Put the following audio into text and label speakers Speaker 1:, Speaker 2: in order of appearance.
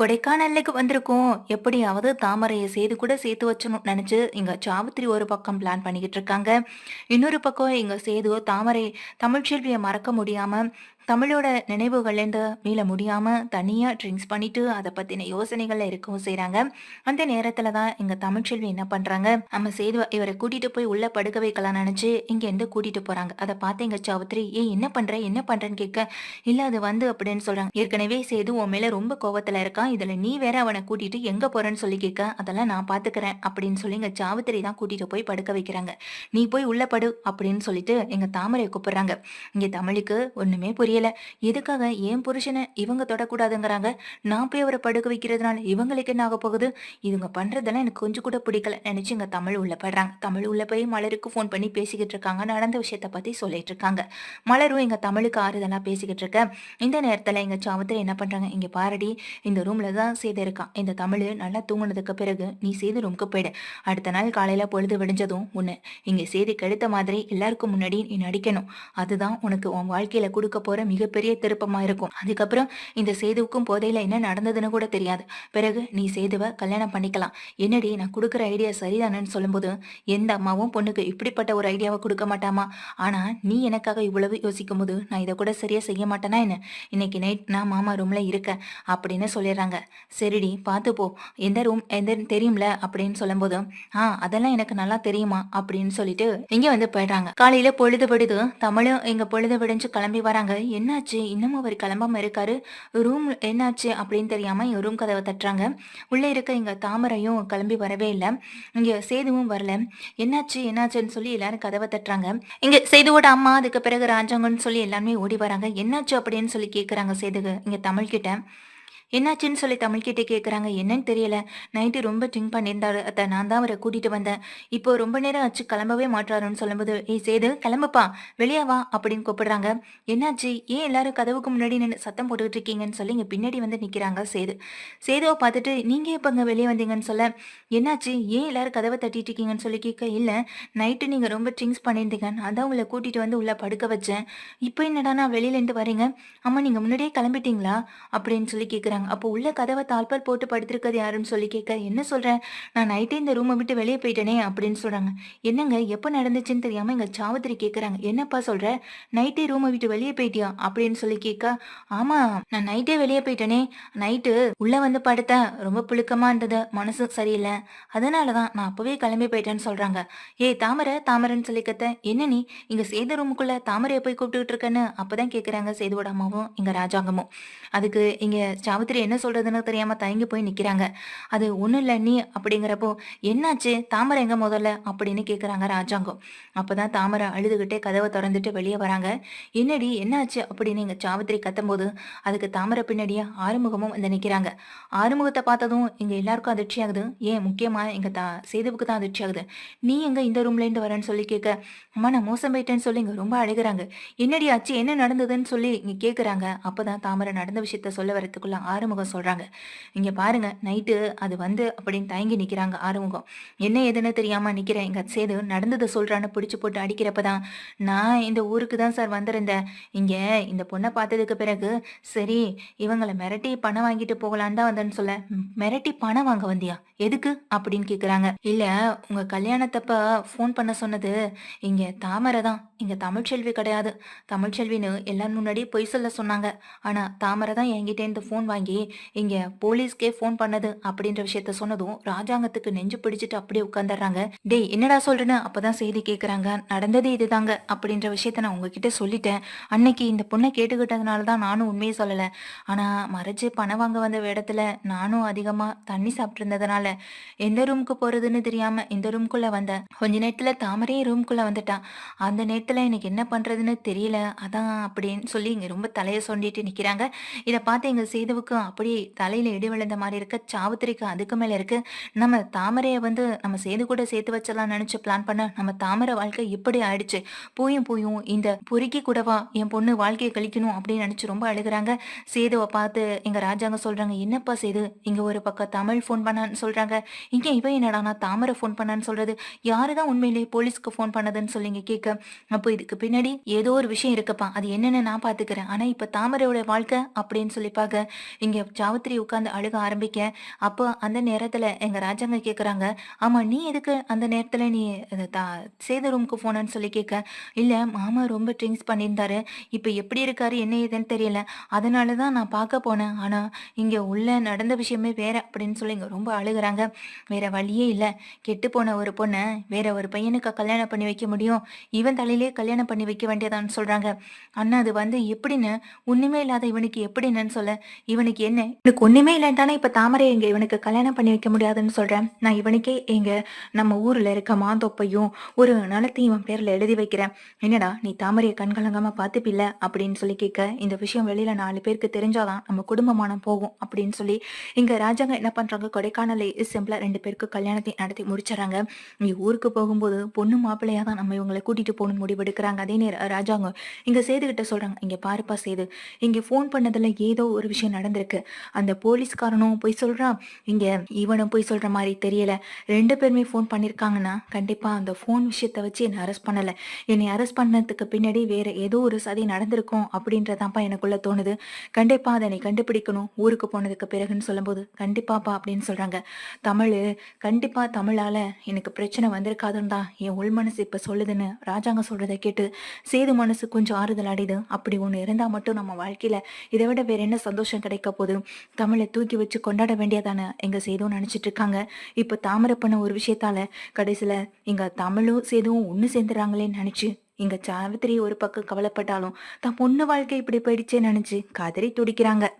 Speaker 1: கொடைக்கானலுக்கு வந்திருக்கோம். எப்படியாவது தாமரையை செய்து கூட சேர்த்து வச்சணும் நினைச்சு இங்க சாவித்திரி ஒரு பக்கம் பிளான் பண்ணிக்கிட்டு இருக்காங்க. இன்னொரு பக்கம் இங்க சேது தாமரை தமிழ்ச்செல்வியை மறக்க முடியாம தமிழோட நினைவுகள்லேருந்து மீள முடியாமல் தனியாக ட்ரிங்க்ஸ் பண்ணிட்டு அதை பற்றின யோசனைகளில் இருக்கவும் செய்கிறாங்க அந்த நேரத்தில் தான் இங்கே தமிழ்ச்செல்வி என்ன பண்ணுறாங்க நம்ம சேது இவரை கூட்டிட்டு போய் உள்ள படுக்க வைக்கலாம் நினச்சி இங்கேருந்து கூட்டிகிட்டு கூட்டிட்டு அதை பார்த்து எங்கள் சாவித்திரி. ஏ என்ன பண்ணுற என்ன பண்ணுறேன்னு கேட்க இல்லை அது வந்து அப்படின்னு சொல்கிறாங்க ஏற்கனவே சேது உன் மேலே ரொம்ப கோவத்தில் இருக்கான். இதில் நீ வேற அவனை கூட்டிட்டு எங்கே போகிறேன்னு சொல்லி கேட்க அதெல்லாம் நான் பார்த்துக்கிறேன் அப்படின்னு சொல்லி எங்கள் சாவித்திரி தான் கூட்டிட்டு போய் படுக்க வைக்கிறாங்க. நீ போய் உள்ள படு அப்படின்னு சொல்லிட்டு எங்கள் தாமரையை கூப்பிடுறாங்க. இங்கே தமிழுக்கு ஒன்றுமே புரிய புரியல எதுக்காக என் புருஷனை இவங்க தொடக்கூடாதுங்கிறாங்க? நான் போய் அவரை படுக்க வைக்கிறதுனால இவங்களுக்கு என்ன ஆக போகுது? இதுங்க பண்றதெல்லாம் எனக்கு கொஞ்சம் கூட பிடிக்கல. நினைச்சு இங்க தமிழ் உள்ள படுறாங்க தமிழ் உள்ள போய் மலருக்கு ஃபோன் பண்ணி பேசிக்கிட்டு இருக்காங்க. நடந்த விஷயத்த பத்தி சொல்லிட்டு இருக்காங்க. மலரும் எங்க தமிழுக்கு ஆறுதலா பேசிக்கிட்டு இருக்க. இந்த நேரத்துல எங்க சாவத்தில் என்ன பண்றாங்க? இங்க பாரடி இந்த ரூம்ல தான் செய்து இருக்கான் இந்த தமிழ் நல்லா தூங்கினதுக்கு பிறகு நீ செய்து ரூமுக்கு போயிடு. அடுத்த நாள் காலையில பொழுது விடிஞ்சதும் உன்னை இங்க செய்தி கெடுத்த மாதிரி எல்லாருக்கும் முன்னாடி நீ நடிக்கணும். அதுதான் உனக்கு உன் வாழ்க்கையில கொடுக்க போற மிகப்பெரிய திருப்பமா இருக்கும். அதுக்கப்புறம் இந்த சேதுவுக்கும் போதையில என்ன நடந்ததுன்னு கூட தெரியாது. பிறகு நீ சேதுவை கல்யாணம் பண்ணிக்கலாம். என்னடி நான் கொடுக்குற ஐடியா சரிதானன்னு சொல்லும்போது எந்த அம்மாவும் பொண்ணுக்கு இப்படிப்பட்ட ஒரு ஐடியாவை கொடுக்க மாட்டாமா? ஆனா நீ எனக்காக இவ்வளவு யோசிக்கும் போது நான் இதை கூட சரியா செய்ய மாட்டேனா என்ன? இன்னைக்கு நைட் நான் மாமா ரூம்ல இருக்கேன் அப்படின்னு சொல்லிடுறாங்க. சரிடி பார்த்து போ. எந்த ரூம் எந்த தெரியும்ல அப்படின்னு சொல்லும்போது ஆ அதெல்லாம் எனக்கு நல்லா தெரியுமா? அப்படின்னு சொல்லிட்டு இங்க வந்து போயிடுறாங்க. காலையில பொழுது விடுது. தமிழும் இங்க பொழுது விடிஞ்சு கிளம்பி வராங்க. என்னாச்சு? இன்னமும் அவர் கிளம்பாம இருக்காரு. ரூம் என்னாச்சு அப்படின்னு தெரியாம எங்க ரூம் கதவை தட்டுறாங்க. உள்ள இருக்க இங்க தாமரையும் கிளம்பி வரவே இல்லை. இங்க சேதுவும் வரல. என்னாச்சு? என்னாச்சுன்னு சொல்லி எல்லாரும் கதவை தட்டுறாங்க. இங்க சேதுவோட அம்மா அதுக்கு பிறகு ராஜாங்கன்னு சொல்லி எல்லாருமே ஓடி வராங்க. என்னாச்சு அப்படின்னு சொல்லி கேக்குறாங்க சேதுக்கு இங்க தமிழ்கிட்ட. என்னாச்சுன்னு சொல்லி தமிழ்கிட்ட கேட்குறாங்க என்னன்னு தெரியல. நைட்டு ரொம்ப ட்ரிங்க் பண்ணியிருந்தாரு. அத்தை நான் தான் அவரை கூட்டிட்டு வந்தேன். இப்போ ரொம்ப நேரம் ஆச்சு கிளம்பவே மாட்டாருன்னு சொல்லும்போது ஏய் சேது கிளம்புப்பா. வெளியே வா அப்படின்னு கூப்பிடுறாங்க. என்னாச்சு? ஏன் எல்லாரும் கதவுக்கு முன்னாடி நின்று சத்தம் போட்டுக்கிட்டு இருக்கீங்கன்னு சொல்லி இங்கே பின்னாடி வந்து நிற்கிறாங்க சேது. சேதுவை பார்த்துட்டு நீங்கள் எப்போங்க வெளியே வந்தீங்கன்னு சொல்ல? என்னாச்சு? ஏன் எல்லாரும் கதவை தட்டிட்டு இருக்கீங்கன்னு சொல்லி கேட்க இல்லை நைட்டு நீங்கள் ரொம்ப ட்ரிங்க்ஸ் பண்ணியிருந்தீங்க. நான் தான் உங்களை கூட்டிகிட்டு வந்து உள்ளே படுக்க வச்சேன். இப்போ என்னடா நான் வெளியிலேருந்து வரீங்க? அம்மா நீங்கள் முன்னாடியே கிளம்பிட்டீங்களா? அப்படின்னு சொல்லி கேட்குறாங்க அப்போ உள்ள கதவை தாழ்பால் போட்டு படுத்திருக்கிறது யாருன்னு சொல்லி கேட்க என்ன சொல்றேன் நான் நைட்டே இந்த ரூமை விட்டு வெளியே போயிட்டேனே அப்படின்னு சொல்றாங்க. என்னங்க எப்போ நடந்துச்சுன்னு தெரியாம எங்க சாவத்திரி கேட்கறாங்க என்னப்பா சொல்ற? நைட்டே ரூமை விட்டு வெளியே போயிட்டியா? அப்படின்னு சொல்லி கேட்க ஆமா நான் நைட்டே வெளியே போயிட்டேனே. நைட்டு உள்ள வந்து படுத்தேன். ரொம்ப புழுக்கமா இருந்தது. மனசு சரியில்லை. அதனாலதான் நான் அப்போவே கிளம்பி போயிட்டேன்னு சொல்றாங்க. ஏய் தாமரை தாமரைன்னு சொல்லி கத்த என்ன நீ? இங்க சேத ரூமுக்குள்ள தாமரையை போய் கூப்பிட்டுக்கிட்டு இருக்கேன்னு? அப்பதான் கேக்குறாங்க சேதுவோட அம்மாவும் இங்க ராஜாங்கமும். அதுக்கு இங்க சாவத்திரி என்ன சொல்றதுன்னு தெரியாமல் தயங்கி போய் நிற்கிறாங்க அது ஒன்றும் இல்லை நீ அப்படிங்கிறப்போ என்னாச்சு? தாமரை எங்க முதல்ல? அப்படின்னு கேட்குறாங்க ராஜாங்கம். அப்போ தான் தாமரை அழுதுகிட்டே கதவை திறந்துட்டு வெளியே வராங்க. என்னடி என்னாச்சு? அப்படின்னு இங்கே சாவித்திரி கத்தும்போது அதுக்கு தாமரை பின்னாடியே ஆறுமுகமும் வந்து நிற்கிறாங்க ஆறுமுகத்தை பார்த்ததும் இங்கே எல்லாருக்கும் அதிர்ச்சி ஆகுது ஏன்? முக்கியமாக எங்கள் தா சேதுவுக்கு தான் அதிர்ச்சி ஆகுது நீ எங்கே இந்த ரூம்லேருந்து வரேன்னு சொல்லி கேட்க அம்மா நான் மோசம் போயிட்டேன்னு சொல்லி இங்கே ரொம்ப அழுகிறாங்க. என்னடி ஆச்சு? என்ன நடந்ததுன்னு சொல்லி இங்கே கேட்குறாங்க அப்போ தான் தாமரை நடந்த விஷயத்த சொல்ல வரதுக்குள்ள ஆறுமுகம் சொல்கிறாங்க இங்கே பாருங்க நைட்டு அது வந்து அப்படின்னு தயங்கி நிற்கிறாங்க ஆறுமுகம். என்ன ஏதுன்னு தெரியாமல் நிற்கிறேன் எங்கள் சேது நடந்ததை சொல்கிறான்னு பிடிச்சி போட்டு அடிக்கிறப்ப தான் நான் இந்த ஊருக்கு தான் சார் வந்திருந்தேன். இங்கே இந்த பொண்ணை பார்த்ததுக்கு பிறகு சரி இவங்களை மிரட்டி பணம் வாங்கிட்டு போகலான்னு தான் வந்தேன்னு சொல்ல மிரட்டி பணம் வாங்க வந்தியா? எதுக்கு? அப்படின்னு கேட்குறாங்க இல்லை உங்கள் கல்யாணத்தப்ப ஃபோன் பண்ண சொன்னது இங்கே தாமரை தான். இங்கே தமிழ்ச்செல்வி கிடையாது. தமிழ்ச்செல்வின்னு எல்லாரும் முன்னாடி பொய் சொல்ல சொன்னாங்க. ஆனால் தாமரை தான் என்கிட்டேருந்து ஃபோன் வாங்கி இங்கே போலீஸ்க்கே ஃபோன் பண்ணது அப்படின்ற விஷயத்த சொன்னதும் ராஜாங்கத்துக்கு நெஞ்சு பிடிச்சிட்டு அப்படியே உட்காந்துடுறாங்க டேய் என்னடா சொல்றேன்னு அப்பதான் செய்தி கேட்குறாங்க நடந்தது இதுதாங்க அப்படின்ற விஷயத்த நான் உங்ககிட்ட சொல்லிட்டேன். அன்னைக்கு இந்த பொண்ணை கேட்டுக்கிட்டதுனால தான் நானும் உண்மையை சொல்லலை. ஆனால் மறைச்சு பணம் வாங்க வந்த இடத்துல நானும் அதிகமாக தண்ணி சாப்பிட்ருந்ததுனால எந்த ரூமுக்கு போகிறதுன்னு தெரியாமல் இந்த ரூம்குள்ள வந்தேன். கொஞ்ச நேரத்தில் தாமரையும் ரூம்குள்ள வந்துட்டான் அந்த நேரத்தில் எனக்கு என்ன பண்ணுறதுன்னு தெரியல. அதான் அப்படின்னு சொல்லி இங்கே ரொம்ப தலையை சொண்டிட்டு நிற்கிறாங்க இதை பார்த்து எங்கள் சேதுவுக்கு அப்படியே தலையில் இடி விழுந்த மாதிரி இருக்க. சாவித்திரிக்கு அதுக்கு மேலே இருக்கு. நம்ம தாமரையை வந்து நம்ம சேது கூட சேர்த்து வச்சலாம் நினச்சி பிளான் பண்ண நம்ம தாமரை வாழ்க்கை இப்படி ஆயிடுச்சு. பூயும் பூயும் இந்த பொறுக்கி கூடவா என் பொண்ணு வாழ்க்கையை கழிக்கணும் அப்படின்னு நினச்சி ரொம்ப அழுகுறாங்க. சேதுவை பார்த்து எங்கள் ராஜாங்க சொல்கிறாங்க என்னப்பா சேது இங்கே ஒரு பக்கம் தமிழ் ஃபோன் பண்ணான்னு சொல்றாங்க. இங்கே இவன் என்னடானா தாமரை ஃபோன் பண்ணான்னு சொல்கிறது யாரு தான் உண்மையிலேயே போலீஸ்க்கு ஃபோன் பண்ணதுன்னு சொல்லிங்க கேட்க? அப்போ இதுக்கு பின்னாடி ஏதோ ஒரு விஷயம் இருக்குப்பா. அது என்னன்னு நான் பாத்துக்கிறேன் ஆனால் இப்போ தாமரையோட வாழ்க்கை அப்படின்னு சொல்லி பார்க்க இங்க சாவித்திரி உட்கார்ந்து அழுக ஆரம்பிக்க அப்போ அந்த நேரத்துல எங்க ராஜாங்க கேக்குறாங்க ஆமா நீ எதுக்கு அந்த நேரத்துல நீ சேத தா- ரூமுக்கு போனன்னு சொல்லி கேட்க இல்ல மாமா ரொம்ப ட்ரிங்க்ஸ் பண்ணியிருந்தாரு. இப்ப எப்படி இருக்காரு என்ன ஏதுன்னு தெரியல. அதனாலதான் நான் பார்க்க போனேன். ஆனா இங்க உள்ள நடந்த விஷயமே வேற அப்படின்னு சொல்லி இங்க ரொம்ப அழுகுறாங்க. வேற வழியே இல்ல. கெட்டு போன ஒரு பொண்ணை வேற ஒரு பையனுக்கு கல்யாணம் பண்ணி வைக்க முடியும். இவன் தலையிலே கல்யாணம் பண்ணி வைக்க வேண்டியதான்னு சொல்றாங்க. அண்ணா அது வந்து எப்படின்னு? ஒண்ணுமே இல்லாத இவனுக்கு எப்படின்னு சொல்ல. இவனுக்கு என்ன? இவனுக்கு ஒண்ணுமே இல்லைன்ட்டானே இப்ப தாமரை எங்க இவனுக்கு கல்யாணம் பண்ணி வைக்க முடியாதுன்னு சொல்றேன். நான் இவனுக்கே எங்க நம்ம ஊர்ல இருக்க மாந்தோப்பையும் ஒரு நிலத்தையும் இவன் பேர்ல எழுதி வைக்கிறேன். என்னடா நீ தாமரையை கண்கலங்காம பாத்துப்பில்ல அப்படின்னு சொல்லி கேட்க இந்த விஷயம் வெளியில நாலு பேருக்கு தெரிஞ்சாதான் நம்ம குடும்பமானம் போகும் அப்படின்னு சொல்லி இங்க ராஜாங்க என்ன பண்றாங்க? கொடைக்கானல சிம்பிளா ரெண்டு பேருக்கு கல்யாணத்தை நடத்தி முடிச்சிடறாங்க. நீ ஊருக்கு போகும்போது பொண்ணு மாப்பிள்ளையா தான் நம்ம இவங்களை கூட்டிட்டு போகணும்னு முடிவெடுக்கிறாங்க. அதே நேரம் ராஜாங்க இங்க சேது கிட்ட சொல்றாங்க இங்க பாருப்பா சேது. இங்க ஃபோன் பண்ணதுல ஏதோ ஒரு விஷயம் நடந்திருக்கு. இருக்கு. அந்த போலீஸ்காரனும் போய் சொல்றான் இங்க இவனும் போய் சொல்ற மாதிரி தெரியல. ரெண்டு பேருமே ஃபோன் பண்ணிருக்காங்கன்னா கண்டிப்பா அந்த ஃபோன் விஷயத்த வச்சு என்னை அரெஸ்ட் பண்ணல. என்னை அரெஸ்ட் பண்ணதுக்கு பின்னாடி வேற ஏதோ ஒரு சதி நடந்திருக்கும் அப்படின்றதாப்பா எனக்குள்ள தோணுது. கண்டிப்பா அதை கண்டுபிடிக்கணும். ஊருக்கு போனதுக்கு பிறகுன்னு சொல்லும்போது கண்டிப்பாப்பா அப்படின்னு சொல்றாங்க. தமிழ் கண்டிப்பா தமிழால எனக்கு பிரச்சனை வந்திருக்காதுன்னு தான் என் உள் மனசு இப்ப சொல்லுதுன்னு ராஜாங்க சொல்றதை கேட்டு சேது மனசு கொஞ்சம் ஆறுதல் அடையுது. அப்படி ஒண்ணு இருந்தா மட்டும் நம்ம வாழ்க்கையில இதை விட வேற என்ன சந்தோஷம் கிடைக்க போகுது தமிழை தூக்கி வச்சு கொண்டாட வேண்டியதானே? எங்க சேதுவும் நினைச்சிட்டு இருக்காங்க. இப்ப தாமரை பண்ண ஒரு விஷயத்தால கடைசியில இங்க தமிழும் சேதுவும் ஒண்ணு சேர்ந்துறாங்களேன்னு நினைச்சு இங்க சாவித்திரி ஒரு பக்கம் கவலைப்பட்டாலும் தான் பொண்ணு வாழ்க்கை இப்படி போயிடுச்சே நினைச்சு கதறி துடிக்கிறாங்க.